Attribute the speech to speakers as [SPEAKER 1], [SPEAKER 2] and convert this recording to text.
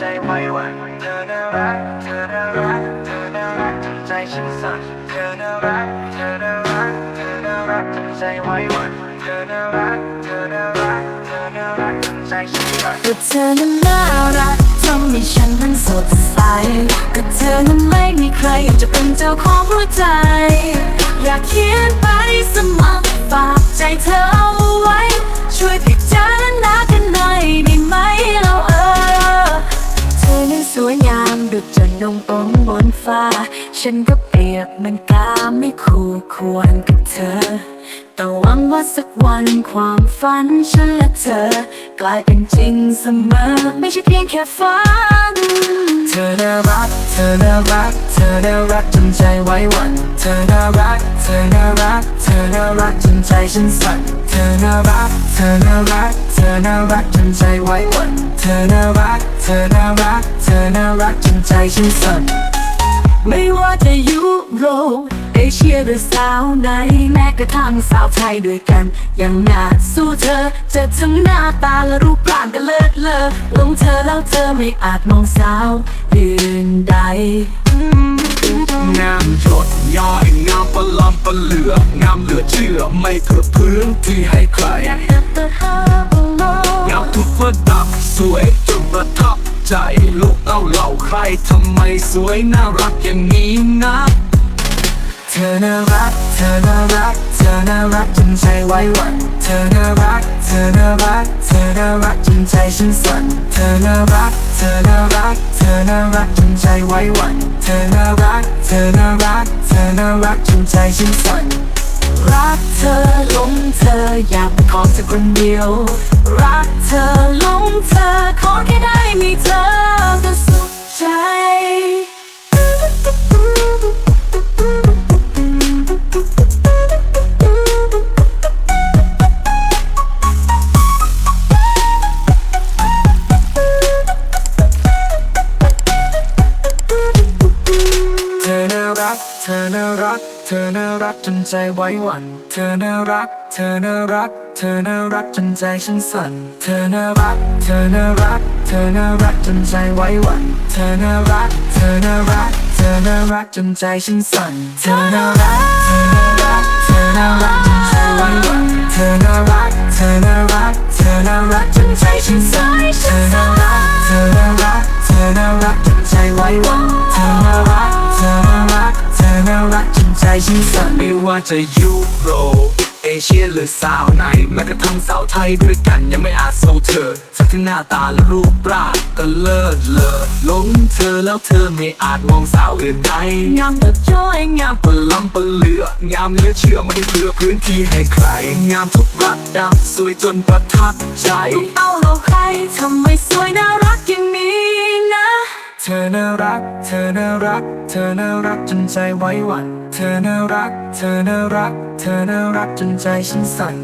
[SPEAKER 1] ใจไหวหวั่นเธอน่ารัก เธอน่ารัก เธอน่ารักจนใจฉันสั่นเธอน่ารัก เธอน่ารัก เธอน่ารักจนใจไหวหวั่นเธอน่ารัก เธอน่ารัก เธอน่ารักจนใจฉันสั่น
[SPEAKER 2] ก็เธอนั้นน่ารักทำให้ฉันนั้นสดใสก็เธอนั้นไม่มีใครจะเป็นเจ้าของหัวใจ อยากเขียนไปสมัครฝากใจเธอ งามดุจนนงองบนฟ้า ฉันก็เปียบเหมันกาไม่คู่ควรกับเธอ แต่หวังว่าสักวันความฝันฉันและเธอ กลายเป็นจริงเสมอ ไม่ใช่เพียงแค่ฝัน
[SPEAKER 1] เธอน่ารัก เธอน่ารัก เธอน่ารักจนใจไหวหวั่นเธอน่ารัก เธอน่ารัก เธอน่ารักจนใจฉันสั่นเธอน่ารัก เธอน่ารัก เธอน่ารักจนใจไหวหวั่นเธอน่ารัก เธอน่ารักเธอ ฉันสั่น
[SPEAKER 2] ไม่ว่าจะยุโรปเอเชียหรือสาวไหนแม้กระทั่งสาวไทยด้วยกัน ยังน่าสู้เธอจะทั้งหน้าตาและรูปร่างก็เลิศเลอลงเธอแล้วเธอไม่อาจมองสาวอื่นใด
[SPEAKER 1] งามโจดย่อยงามประลำประเหลืองามเหลือเชื่อไม่เพื่อพื้นที่ให้ใคร งามทุกระดับสวยจนประทับใจลูกเอาเหล่าใครทำไมสวยน่ารักอย่างนี้นะเธอน่ารัก เธอน่ารัก เธอน่ารักจนใจไหวหวั่นเธอน่ารัก เธอน่ารัก เธอน่ารักจนใจฉันสั่นเธอน่ารัก เธอน่ารัก เธอน่ารักจนใจไหวหวั่นเธอน่ารัก เธอน่ารัก เธอน่ารักจนใจฉันสั่น
[SPEAKER 2] รักเธอหลงเธออยากเป็นของเธอคนเดียว รักเธอหลงเธอ
[SPEAKER 1] รัก เธอน่ารักจนใจไหวหวั่น เธอน่ารัก เธอน่ารัก เธอน่ารักจนใจฉันสั่น เธอน่ารัก เธอน่ารัก เธอน่ารักจนใจไหวหวั่น เธอน่ารัก เธอน่ารัก เธอน่ารักจนใจฉันสั่น เธอน่ารัก เธอน่ารัก เธอน่ารักจนใจไหวหวั่น เธอน่ารัก เธอน่ารัก เธอน่ารักจนใจฉันสั่น เธอน่ารัก เธอน่ารัก เธอน่ารักจนใจไหวหวั่น เธอน่ารัก เธอน่ารัก กจนใจฉันสั่นไม่ว่าจะยุโรปเอเชียหรือสาวไหนแม้กระทั่งสาวไทยด้วยกันยังไม่อาจสู้เธอ สักที่หน้าตาและรูปร่างก็เลิศเลอลงเธอแล้วเธอไม่อาจมองสาวอื่นใดงามแต่จ้อยงามประลำประเหลืองามเหลือเชื่อไม่ได้เพื่อพื้นที่ให้ใคร งามทุกระดับสวยจนประทับใจ
[SPEAKER 2] เอาเราใครทำไมสวยน่ารักอย่างนี้นะ
[SPEAKER 1] เธอน่ารัก เธอน่ารัก เธอน่ารักจนใจไหวหวั่น เธอน่ารัก เธอน่ารัก เธอน่ารักจนใจฉันสั่น